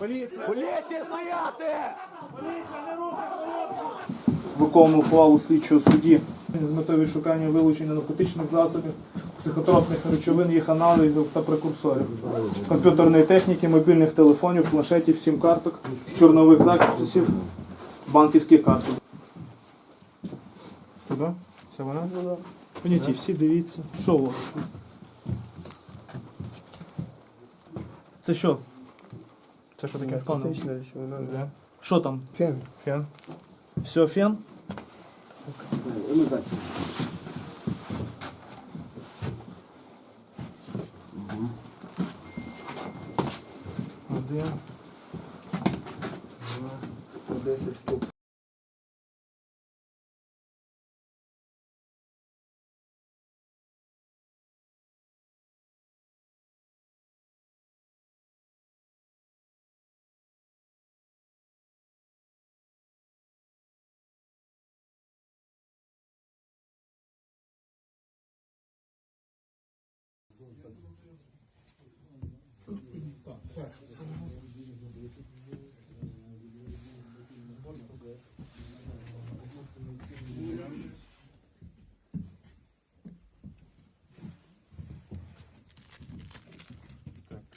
Поліція! Поліція стояти! Поліція, не рухай, хлопці! Виконував ухвалу слідчого судді з метою відшукання вилучення наркотичних засобів, психотропних речовин, їх аналізів та прекурсорів, комп'ютерної техніки, мобільних телефонів, планшетів, сім-карток, чорнових записів, банківських карток. Туди? Це вона? Поняті, всі дивіться. Що у вас? Це що? Це що таке? Наркотична речовина. да. Що там? Фен. Фен. Все, фен? Один. Два. 10 штук.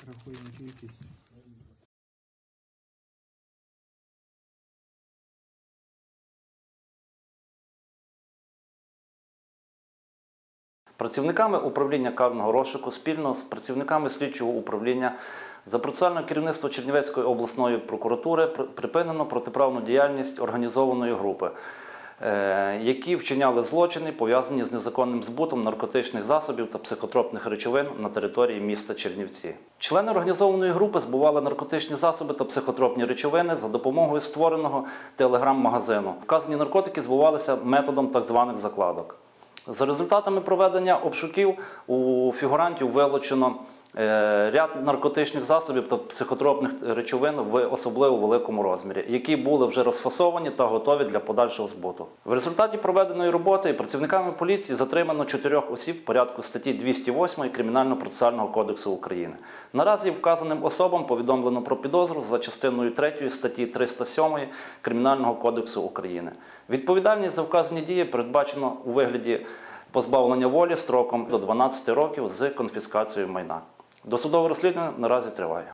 Рахуємо кількість. Працівниками управління карного розшуку спільно з працівниками слідчого управління за процесуальне керівництво Чернівецької обласної прокуратури припинено протиправну діяльність організованої групи, які вчиняли злочини, пов'язані з незаконним збутом наркотичних засобів та психотропних речовин на території міста Чернівці. Члени організованої групи збували наркотичні засоби та психотропні речовини за допомогою створеного телеграм-магазину. Вказані наркотики збувалися методом так званих закладок. За результатами проведення обшуків у фігурантів вилучено е, ряд наркотичних засобів та психотропних речовин в особливо великому розмірі, які були вже розфасовані та готові для подальшого збуту. В результаті проведеної роботи працівниками поліції затримано чотирьох осіб в порядку статті 208 Кримінально-процесуального кодексу України. Наразі вказаним особам повідомлено про підозру за частиною 3 статті 307 Кримінального кодексу України. Відповідальність за вказані дії передбачено у вигляді позбавлення волі строком до 12 років з конфіскацією майна. Досудове розслідування наразі триває.